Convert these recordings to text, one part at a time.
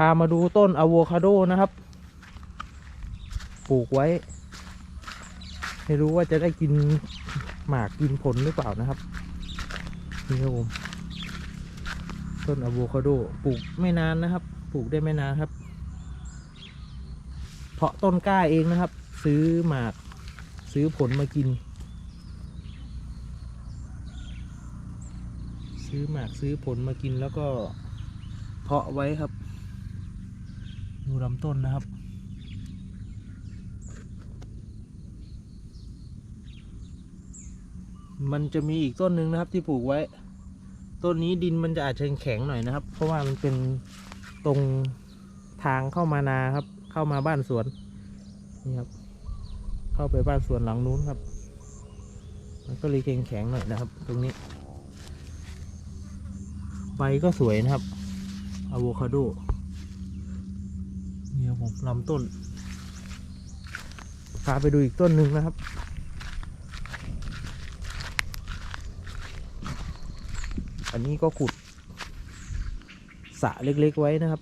พามาดูต้นอะโวคาโดนะครับ ปลูกไว้ ไม่รู้ว่าจะได้กินหมากกินผลหรือเปล่านะครับนี่ครับผมต้นอะโวคาโดปลูกไม่นานนะครับ ปลูกได้ไม่นานครับ เพาะต้นกล้าเองนะครับ ซื้อหมากซื้อผลมากิน ซื้อหมากซื้อผลมากินแล้วก็เพาะไว้ครับ ดูลำต้นนะครับ มันจะมีอีกต้นหนึ่งนะครับที่ปลูกไว้ ต้นนี้ดินมันจะอาจจะแข็งหน่อยนะครับ เพราะว่ามันเป็นตรงทางเข้ามานาครับ เข้ามาบ้านสวนนี่ครับ เข้าไปบ้านสวนหลังนู้นครับ มันก็เลยแข็งแข็งๆหน่อยนะครับ ตรงนี้ใบก็สวยนะครับอะโวคาโด ครับผมลำต้น พาไปดูอีกต้นหนึ่งนะครับ อันนี้ก็ขุดสระเล็กๆไว้นะครับ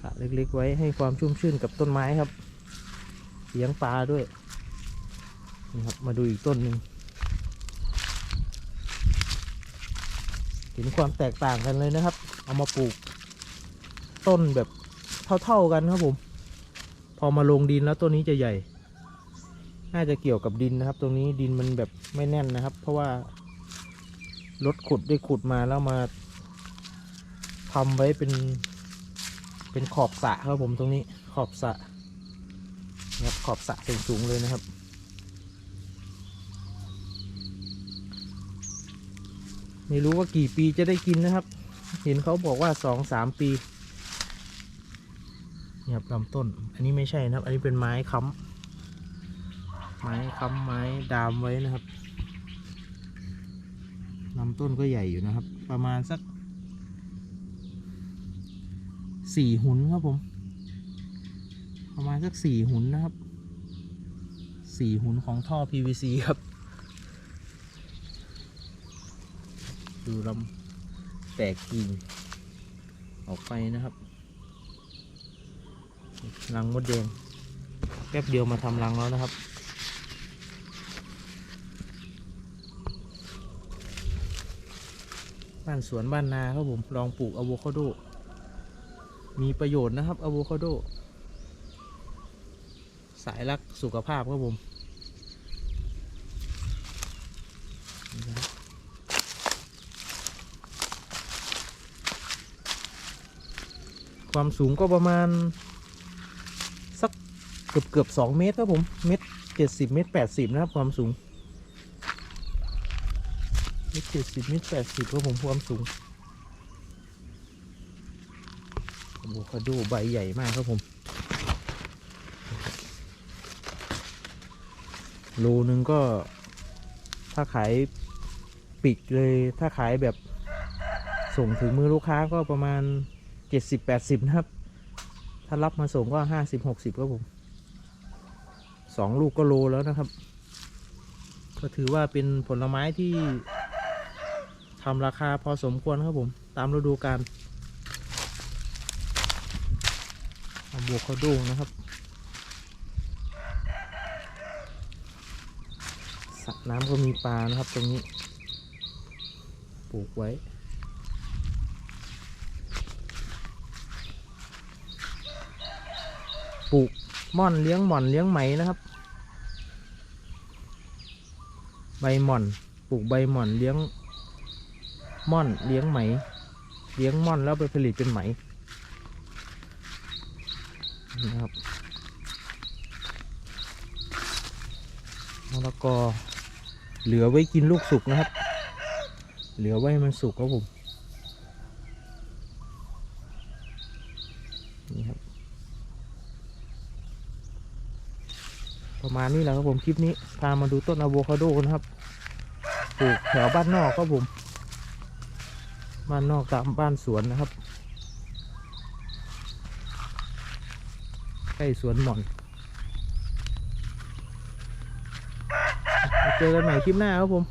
สระเล็กๆไว้ให้ความชุ่มชื่นกับต้นไม้ครับเลี้ยงปลาด้วยนี่ครับมาดูอีกต้นหนึ่งเห็นความแตกต่างกันเลยนะครับ เอามาปลูก ต้นแบบ เท่าๆกันครับผม พอมาลงดินแล้วต้นนี้จะใหญ่ น่าจะเกี่ยวกับดินนะครับ ตรงนี้ดินมันแบบไม่แน่นนะครับ เพราะว่ารถขุดได้ขุดมาแล้วมาทำไว้เป็นเป็นขอบสะครับผมตรงนี้ขอบสะนะครับขอบสะสูงๆเลยนะครับ ไม่รู้ว่ากี่ปีจะได้กินนะครับ เห็นเขาบอกว่าสองสามปี นี่ครับลำต้น อันนี้ไม่ใช่นะครับ อันนี้เป็นไม้ค้ำไม้ค้ำไม้ดามไว้นะครับลำต้นก็ใหญ่อยู่นะครับ ประมาณสักสี่หุนครับผม ประมาณสักสี่หุนนะครับสี่หุนของท่อ PVC ครับ ดูลำแตกกิ่งออกไปนะครับ รังมดแดงแป๊บเดียวมาทำรังแล้วนะครับ บ้านสวนบ้านนาครับผมลองปลูกอะโวคาโด มีประโยชน์นะครับอะโวคาโด สายรักสุขภาพครับผมความสูงก็ประมาณ กือบเกือบสองเมตรครับผม เมตรเจ็ดสิบเมตรแปดสิบนะครับความสูง เมตรเจ็ดสิบเมตรแปดสิบครับผมความสูงอะโวคาโดใบใหญ่มากครับผม โลนึงก็ ถ้าขายปิกเลย ถ้าขายแบบส่งถึงมือลูกค้าก็ประมาณเจ็ดสิบแปดสิบนะครับ ถ้ารับมาส่งก็ห้าสิบหกสิบครับผม สองลูกก็โลแล้วนะครับ ก็ถือว่าเป็นผลไม้ที่ทำราคาพอสมควรครับผม ตามฤดูกาลอะโวคาโดนะครับสระน้ำก็มีปลานะครับตรงนี้ ปลูกไว้ปลูก ม่อนเลี้ยงหม่อนเลี้ยงไหมนะครับ ใบหม่อนปลูกใบหม่อนเลี้ยงม่อนเลี้ยงไหม เลี้ยงม่อนแล้วไปผลิตเป็นไหมนะครับมะละกอเหลือไว้กินลูกสุกนะครับ เหลือไว้มันสุกครับผมนี่ครับ ประมาณนี้แหละครับผมคลิปนี้พามาดูต้นอะโวคาโดนะครับปลูกแถวบ้านนอกครับผมบ้านนอกตามบ้านสวนนะครับใกล้สวนหม่อนเจอกันใหม่คลิปหน้าครับผม